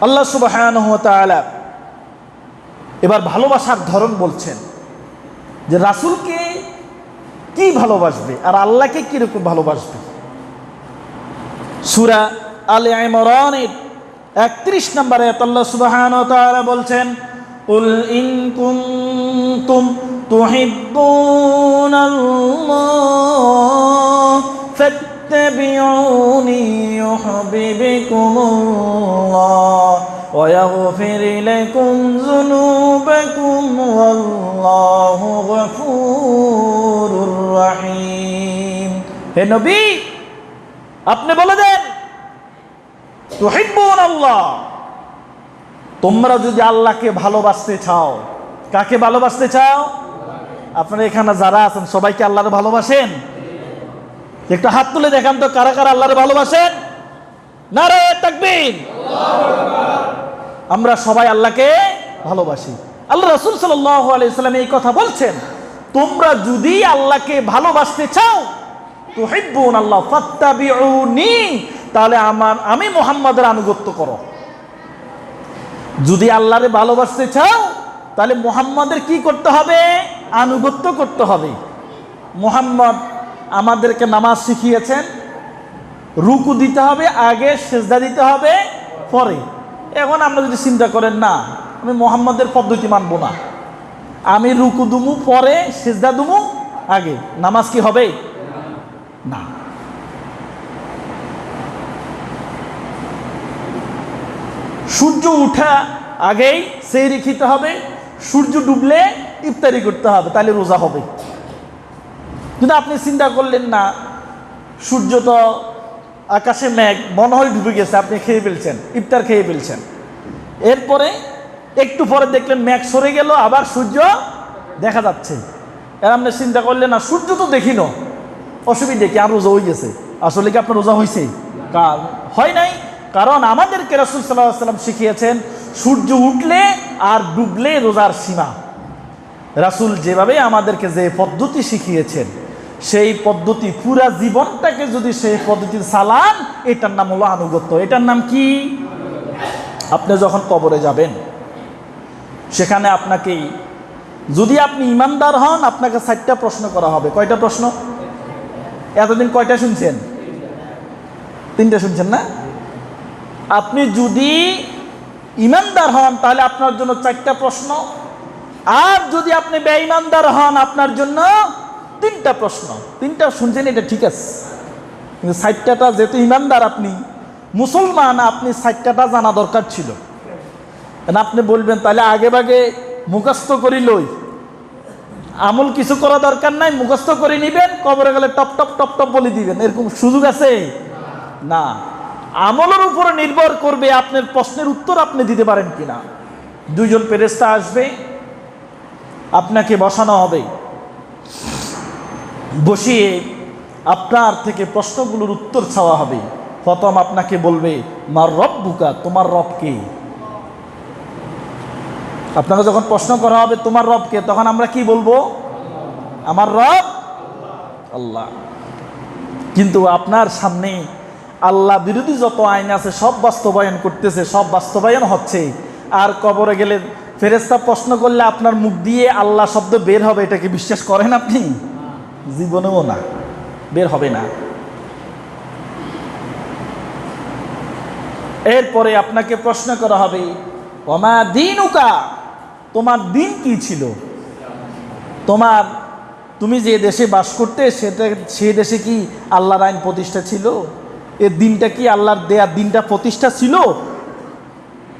আল্লাহ সুবাহ এবার ভালোবাসার ধরন বলছেন যে রাসূলকে কি ভালোবাসবে আর আল্লাহকে কিরকম ভালোবাসবে সুরা আলে ইমরানের একত্রিশ নম্বরে আল্লাহ সুবহান বলছেন উল ইন কুনতুম তুহিব্বুনাল্লাহ فاتبعوني يحببكم الله ويغفر لكم ذنوبكم والله غفور رحيم হে নবী আপনি বলে দেন তুহিব্বুন আল্লাহ তোমরা যদি আল্লাহকে ভালোবাসতে চাও কাকে ভালোবাসতে চাও আপনারা এখানে যারা আছেন সবাইকে আল্লাহরে ভালোবাসেন একটু হাত তুলে দেখান তো কারা কারা আল্লাহরে ভালোবাসেন না রে তাকবীর আমরা সবাই আল্লাহকে ভালোবাসি। আল্লাহ রসুল সাল্লাম এই কথা বলছেন, তোমরা যদি আল্লাহকে ভালোবাসতে চাও তো হিব্বুন আল্লাহ ফাত্তাবিউনি, তাহলে আমার, আমি মোহাম্মদের আনুগত্য করো। যদি আল্লাহরে ভালোবাসতে চাও, তাহলে মোহাম্মদের কি করতে হবে? আনুগত্য করতে হবে। মোহাম্মদ আমাদেরকে নামাজ শিখিয়েছেন, রুকু দিতে হবে, আগে সেজদা দিতে হবে, পরে এখন আমরা যদি চিন্তা করেন, না, আমি মোহাম্মদের পদ্ধতি মানব না। আমি রুকু দুমু, পরে সেজদা দুমু, আগে। নামাজ কি হবে? না। সূর্য উঠা আগেই সেই খেতে হবে, সূর্য ডুবলে ইফতারি করতে হবে, তাহলে রোজা হবে। কিন্তু আপনি চিন্তা করলেন, না, সূর্য তো আকাশে মেঘ মনে হয় ডুবে গেছে, আপনি খেয়ে ফেলছেন, ইফতার খেয়ে ফেলছেন। এরপরে একটু পরে দেখলেন মেঘ সরে গেল, আবার সূর্য দেখা যাচ্ছে। এর আপনি চিন্তা করলেন, না, সূর্য তো দেখিন অসুবিধে কি? আর রোজা হয়ে গেছে। আসলে কি আপনার রোজা হয়েছে? কার? হয় নাই। কারণ আমাদেরকে রাসুল সাল্লাহ সাল্লাম শিখিয়েছেন, সূর্য উঠলে আর ডুবলে রোজার সীমা। রাসুল যেভাবে আমাদেরকে যে পদ্ধতি শিখিয়েছেন সেই পদ্ধতি, পুরা জীবনটাকে যদি সেই পদ্ধতির সালান এটার নাম হলো আনুগত্য। এটার নাম কি? আপনি যখন কবরে যাবেন, সেখানে আপনাকে, যদি আপনি ইমানদার হন, আপনাকে চারটা প্রশ্ন করা হবে। কয়টা প্রশ্ন? এতদিন কয়টা শুনছেন? তিনটা শুনছেন না? আপনি যদি ইমানদার হন, তাহলে আপনার জন্য চারটা প্রশ্ন। আর যদি আপনি বেঈমানদার হন, আপনার জন্য তিনটা প্রশ্ন। তিনটা শুনছেন, এটা ঠিক আছে। কিন্তু সাইটটা যেহেতু ইমানদার আপনি, মুসলমান, আপনি সাইটটা জানা দরকার ছিল। আপনি বলবেন, তাহলে আগে ভাগে মুখস্থ করি লই। আমল কিছু করা দরকার নাই, মুখস্থ করে নিবেন, কবরে গেলে টপ টপ টপ টপ বলে দিবেন। এরকম সুযোগ আছে? না। আমলের উপরে নির্ভর করবে আপনার প্রশ্নের উত্তর আপনি দিতে পারেন কিনা। দুইজন পেরেস্তা আসবে, আপনাকে বসানো হবে। বসিয়ে আপনার থেকে প্রশ্নগুলোর উত্তর চাওয়া হবে। প্রথম আপনাকে বলবে, মার রব বুকা, তোমার রব কে? আপনাকে যখন প্রশ্ন করা হবে, তোমার রবকে তখন আমরা কি বলব? আমার রব? আল্লাহ। কিন্তু আপনার সামনে আল্লাহ বিরোধী যত আইন আছে, সব বাস্তবায়ন করতেছে, সব বাস্তবায়ন হচ্ছে। আর কবরে গেলে ফেরেস্তা প্রশ্ন করলে আপনার মুখ দিয়ে আল্লাহ শব্দ বের হবে, এটাকে বিশ্বাস করেন আপনি? জীবনেও না, বের হবে না। এরপরে আপনাকে প্রশ্ন করা হবে অমা দিন উকা তোমার দিন কি ছিল? তোমার, তুমি যে দেশে বাস করতে, সেটা, সে দেশে কি আল্লাহর আইন প্রতিষ্ঠা ছিল? এর দিনটা কি আল্লাহর দেয়ার দিনটা প্রতিষ্ঠা ছিল?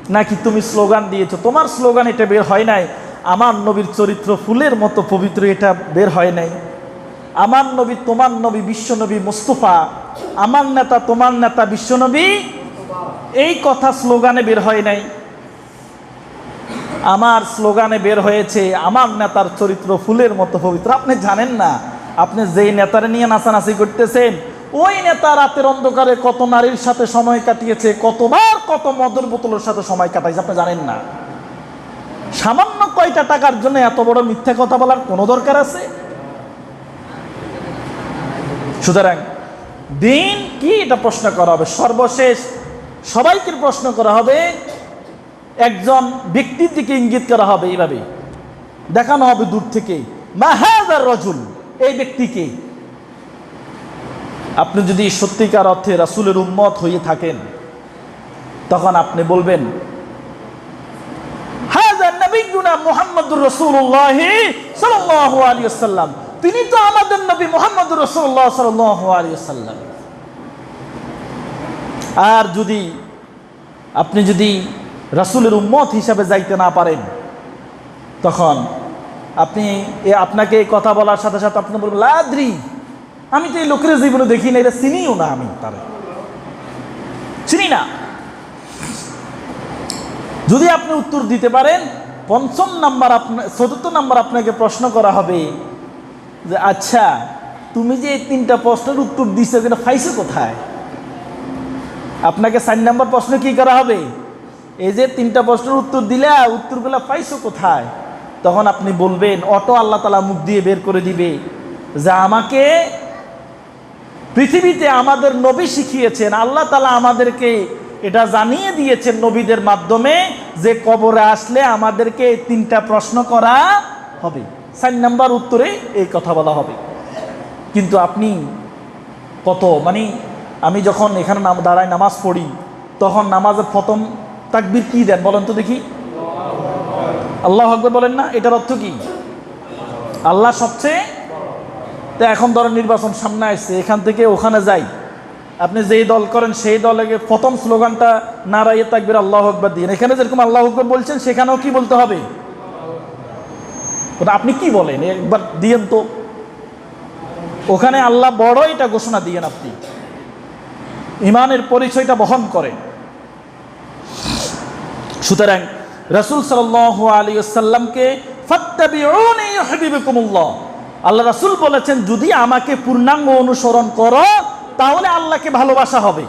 নাকি তুমি স্লোগান দিয়েছ? তোমার স্লোগান এটা বের হয় নাই। আমার নবীর চরিত্র ফুলের মতো পবিত্র এটা বের হয় নাই। আমার নবী, তোমার নবী বিশ্বনবী মুস্তফা। আমার নেতা, তোমার নেতা বিশ্বনবী এই কথা স্লোগানে বের হয় নাই। আমার স্লোগানে বের হয়েছে, আমার নেতার চরিত্র ফুলের মতো পবিত্র। আপনি জানেন না, আপনি যেই নেতারে নিয়ে নাচানাচি করতেছেন, ওই নেতা রাতের অন্ধকারে কত নারীর সাথে সময় কাটিয়েছে, কতবার কত মদের বোতলের সাথে সময় কাটাইছে, আপনি জানেন না। সামান্য কয়টা টাকার জন্য এত বড় মিথ্যা কথা বলার কোনো দরকার আছে? সুতরাং দিন কি এটা প্রশ্ন করা হবে? সর্বশেষ সবাইকে প্রশ্ন করা হবে, একজন ব্যক্তির দিকে ইঙ্গিত করা হবে এইভাবে দেখানো হবে দূর থেকে। মাহাজার রজুল, এই ব্যক্তিকে আপনি যদি সত্যিকার অর্থে রাসুলের উম্মত হয়ে থাকেন, তখন আপনি বলবেন হাজার নবীনা মোহাম্মদুর রসুল্লাহ সাল্লাহ আলী সাল্লাম তিনি তো আমাদের নবী মোহাম্মদ রসুল্লাহ সাল্লাম আর যদি আপনি যদি রাসুলের উম্মত হিসাবে যাইতে না পারেন, তখন আপনি এ আপনাকে এই কথা বলার সাথে সাথে আপনি বলবেন, লাদ্রি, আমি তো এই লোকের জীবনে দেখি না এটা চিনিও না আমি তারে চিনি না। যদি আপনি উত্তর দিতে পারেন, পঞ্চম নাম্বার আপনার চতুর্থ নাম্বার আপনাকে প্রশ্ন করা হবে যে আচ্ছা তুমি যে এই তিনটা প্রশ্নের উত্তর দিচ্ছ কিন্তু ফাইছো কোথায়? আপনাকে চার নম্বর প্রশ্ন কি করা হবে? এই যে তিনটা প্রশ্নের উত্তর দিলে, উত্তরগুলো পাইছো কোথায়? তখন আপনি বলবেন, অটো আল্লাহ তালা মুখ দিয়ে বের করে দিবে, যে আমাকে পৃথিবীতে আমাদের নবী শিখিয়েছেন। আল্লাহ তালা আমাদেরকে এটা জানিয়ে দিয়েছেন নবীদের মাধ্যমে যে কবরে আসলে আমাদেরকে তিনটা প্রশ্ন করা হবে। চার নাম্বার উত্তরে এই কথা বলা হবে। কিন্তু আপনি কত? মানে আমি যখন এখানে নাম দাঁড়ায় নামাজ পড়ি, তখন নামাজের প্রথম তাকবির কি দেন বলেন তো দেখি। আল্লাহ আকবর বলেন না, এটার অর্থ কি? আল্লাহ সবচেয়ে তো এখন ধরেন নির্বাচন সামনে আসছে, এখান থেকে ওখানে যাই। আপনি যেই দল করেন, সেই দলে প্রথম স্লোগানটা নারাইয়ে তাকবির আল্লাহ আকবর দিন। এখানে যেরকম আল্লাহ আকবর বলছেন, সেখানেও কি বলতে হবে? ওটা আপনি কি বলেন? একবার দিয়েন তো। ওখানে আল্লাহ বড় এটা ঘোষণা দিয়েন আপনি। ইমানের পরিচয়টা বহন করে। সুতরাং রসুল সাল আলী সাল্লামকে আল্লাহ রাসুল বলেছেন, যদি আমাকে পূর্ণাঙ্গ অনুসরণ করো, তাহলে আল্লাহকে ভালোবাসা হবে।